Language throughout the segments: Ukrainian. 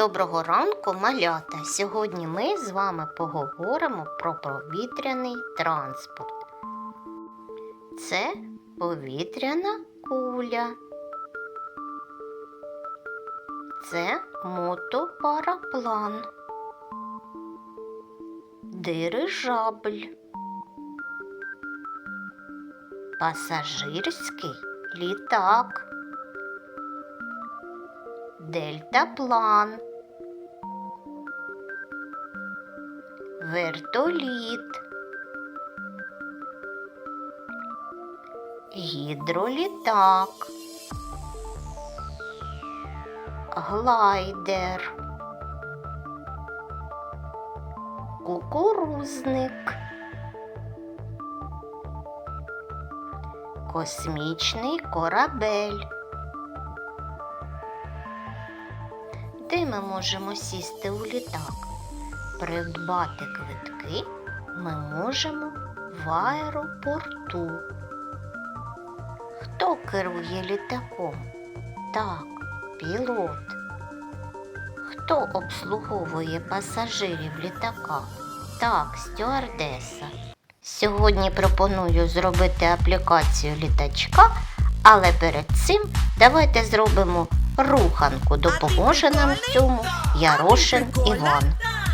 Доброго ранку, малята! Сьогодні ми з вами поговоримо про повітряний транспорт. Це повітряна куля. Це мотопараплан. Дирижабль. Пасажирський літак. Дельтаплан. Вертоліт. Гідролітак. Глайдер. Кукурузник. Космічний корабель. Де ми можемо сісти у літак? Придбати квитки ми можемо в аеропорту. Хто керує літаком? Так, пілот. Хто обслуговує пасажирів літака? Так, стюардеса. Сьогодні пропоную зробити аплікацію літачка, але перед цим давайте зробимо руханку. Допоможе нам в цьому Ярошин Іван.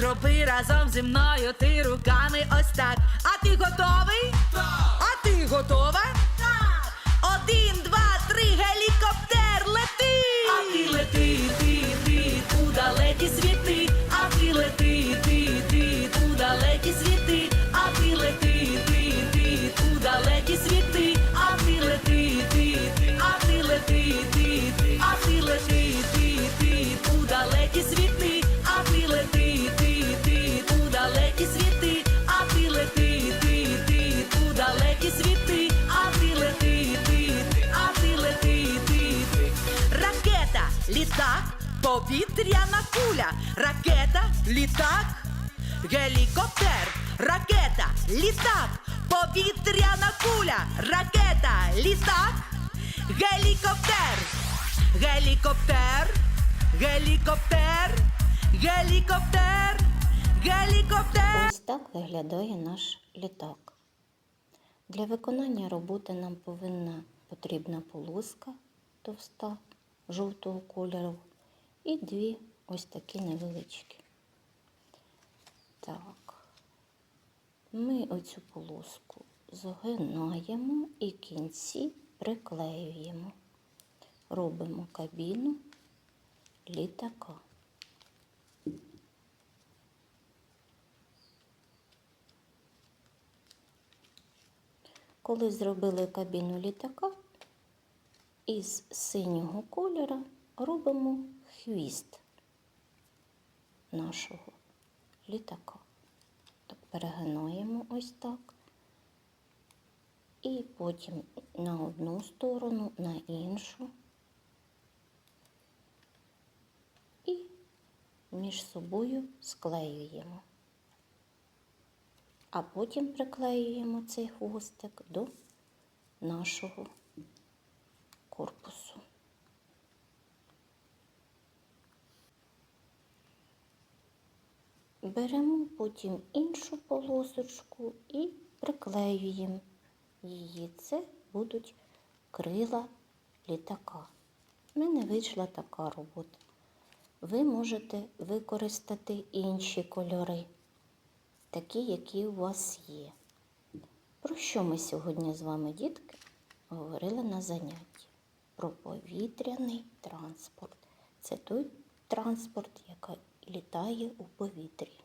зроби разом зі мною ти руками ось так. А ти готовий? Так. А ти готова? Так. Один, два, три, гелікоптер, лети! А ти лети, ти, ти, у далекі світи. А ти лети, ти, ти, літак, повітряна куля. Ракета, літак, гелікоптер. Ракета, літак, повітряна куля. Ракета, літак, гелікоптер. Гелікоптер, гелікоптер, гелікоптер, гелікоптер. Ось так виглядає наш літак. Для виконання роботи нам повинна потрібна полоска товста жовтого кольору і дві ось такі невеличкі. Так, ми оцю полоску згинаємо і кінці приклеюємо. Робимо кабіну літака. Коли зробили кабіну літака, із синього кольора робимо хвіст нашого літака. Так, перегинаємо ось так. І потім на одну сторону, на іншу. І між собою склеюємо, а потім приклеюємо цей хвостик до нашого корпусу. Беремо потім іншу полосочку і приклеюємо її. Це будуть крила літака. У мене вийшла така робота. Ви можете використати інші кольори, такі, які у вас є. Про що ми сьогодні з вами, дітки, говорили на занятті? Про повітряний транспорт. Це той транспорт, який літає у повітрі.